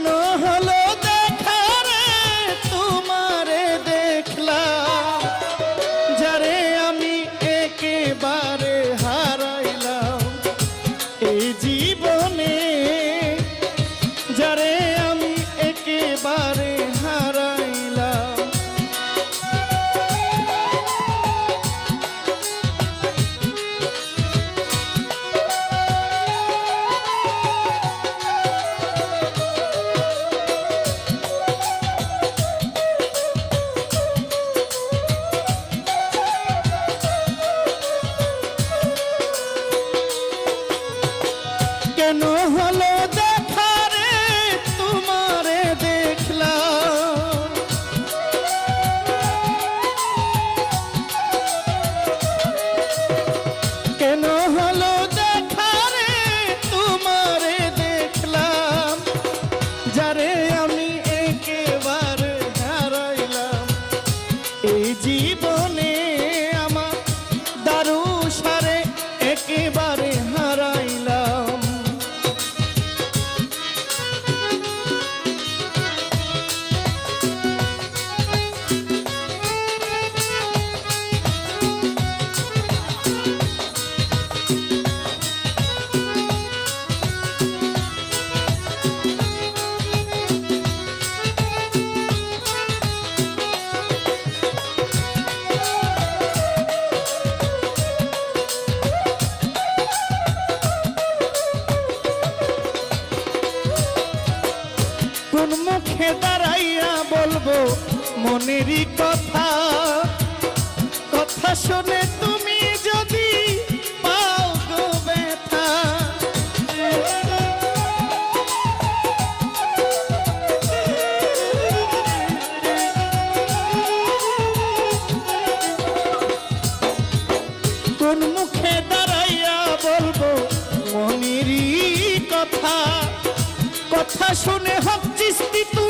কেন হল মনেরই কথা। কথা শুনে তুমি যদি পাও গো ব্যথা। কোন মুখে দাঁড়াইয়া বলব, মনেরই কথা। কথা শুনে হচ্ছিস্তি তুমি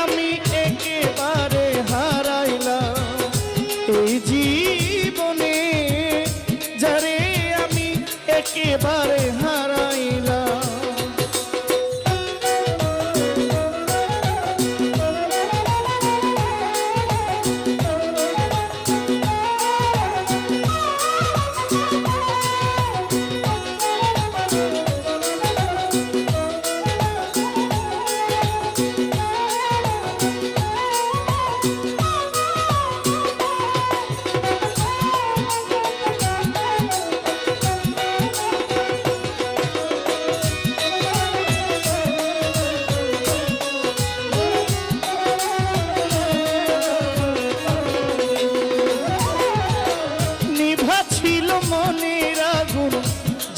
আমি একেবারে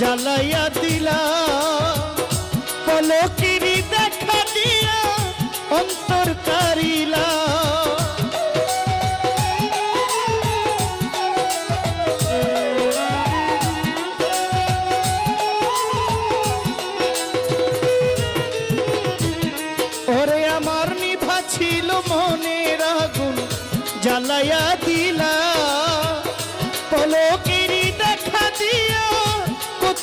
জ্বালাইয়া দিলা। পলকিরি দেখা দিয়া অন্তর কারিলা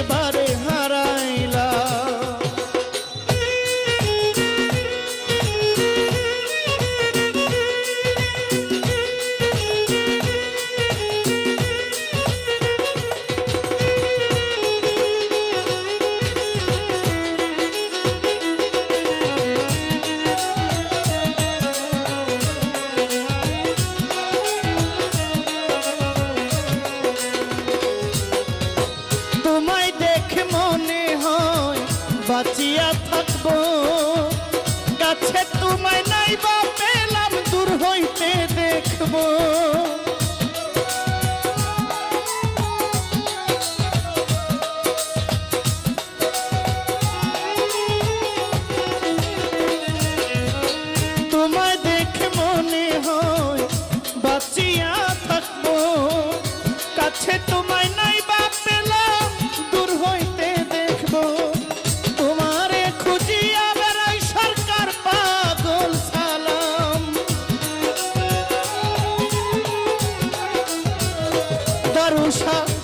একেবারে হারাইলাম বাঁচিয়া থাকব। কাছে তোমায় নাই বা পেলাম দূর হইতে দেখব। তোমায় দারুষা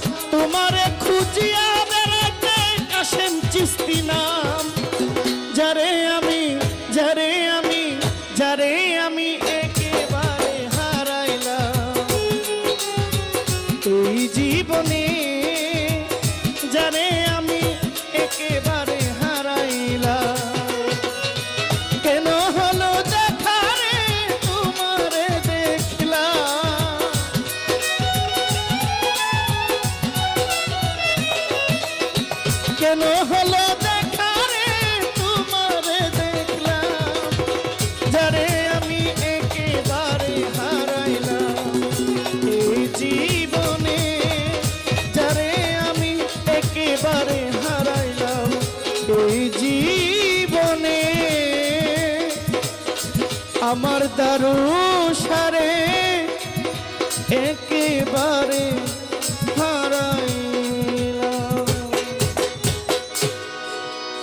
আমার দারু সারে একেবারে হারাই